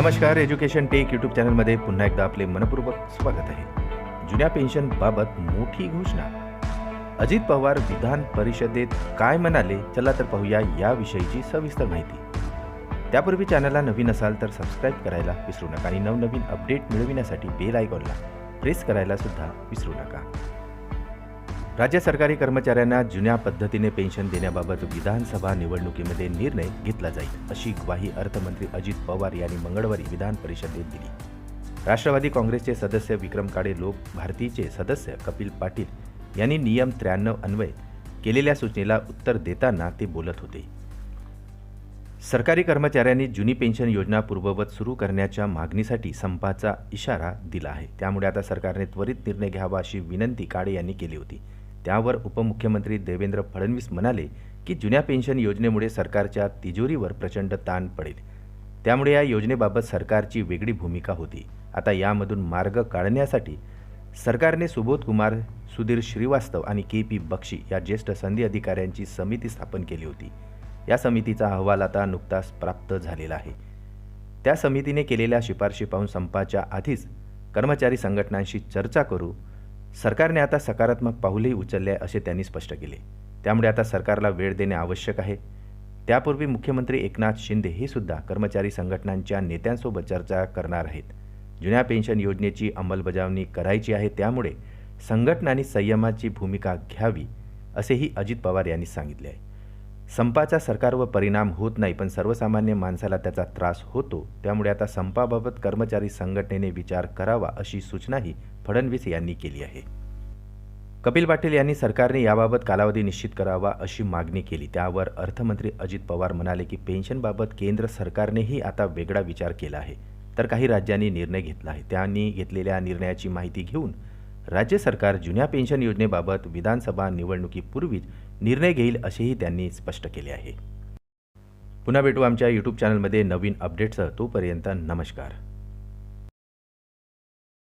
नमस्कार education take YouTube चॅनलमध्ये पुन्हा एकदा आपले मनपूर्वक स्वागत आहे. जुन्या पेन्शनबाबत मोठी घोषणा. अजित पवार विधान परिषदेत काय म्हणाले चला तर पाहूया याविषयीची सविस्तर माहिती. त्यापूर्वी चॅनलला नवीन असाल तर सबस्क्राईब करायला विसरू नका आणि नवनवीन अपडेट मिळविण्यासाठी बेल आयकॉनला प्रेस करायला सुद्धा विसरू नका. राज्य सरकारी कर्मचाऱ्यांना जुन्या पद्धतीने पेन्शन देण्याबाबत विधानसभा निवडणुकीमध्ये निर्णय घेतला जाईल अशी ग्वाही अर्थमंत्री अजित पवार यांनी मंगळवारी विधान परिषदेत दिली. राष्ट्रवादी काँग्रेसचे सदस्य विक्रम काळे लोक भारतीचे सदस्य कपिल पाटील यांनी नियम त्र्याण्णव अन्वये केलेल्या सूचनेला उत्तर देताना ते बोलत होते. सरकारी कर्मचाऱ्यांनी जुनी पेन्शन योजना पूर्ववत सुरू करण्याच्या मागणीसाठी संपाचा इशारा दिला आहे. त्यामुळे आता सरकारने त्वरित निर्णय घ्यावा अशी विनंती काळे यांनी केली होती. त्यावर उपमुख्यमंत्री देवेंद्र फडणवीस म्हणाले की जुन्या पेन्शन योजनेमुळे सरकारच्या तिजोरीवर प्रचंड ताण पडेल. त्यामुळे या योजनेबाबत सरकारची वेगळी भूमिका होती. आता यामधून मार्ग काढण्यासाठी सरकारने सुबोध कुमार सुधीर श्रीवास्तव आणि के पी बक्षी या ज्येष्ठ संधी अधिकाऱ्यांची समिती स्थापन केली होती. या समितीचा अहवाल आता नुकताच प्राप्त झालेला आहे. त्या समितीने केलेल्या शिफारशी पाहून संपाच्या आधीच कर्मचारी संघटनांशी चर्चा करू सरकारने आता सकारात्मक पाऊलही उचलले असे त्यांनी स्पष्ट केले. त्यामुळे आता सरकारला वेळ देणे आवश्यक आहे. त्यापूर्वी मुख्यमंत्री एकनाथ शिंदे हे सुद्धा कर्मचारी संघटनांच्या नेत्यांसोबत चर्चा करणार आहेत. जुन्या पेन्शन योजनेची अंमलबजावणी करायची आहे त्यामुळे संघटनांनी संयमाची भूमिका घ्यावी असेही अजित पवार यांनी सांगितले आहे. संपाचा सरकारवर परिणाम होत नाही पण सर्वसामान्य माणसाला त्याचा त्रास होतो. त्यामुळे आता संपाबाबत कर्मचारी संघटनेने विचार करावा अशी सूचनाही फडणवीस यांनी केली आहे. कपिल पाटील यांनी सरकारने याबाबत कालावधी निश्चित करावा अशी मागणी केली. त्यावर अर्थमंत्री अजित पवार म्हणाले की पेन्शनबाबत केंद्र सरकारनेही आता वेगळा विचार केला आहे. तर काही राज्यांनी निर्णय घेतला आहे. त्यांनी घेतलेल्या निर्णयाची माहिती घेऊन राज्य सरकार जुन्या पेन्शन योजनेबाबत विधानसभा निवडणुकीपूर्वीच निर्णय घेईल असेही त्यांनी स्पष्ट केले आहे. पुन्हा भेटू आमच्या यूट्यूब चॅनलमध्ये नवीन अपडेट्स तोपर्यंत नमस्कार.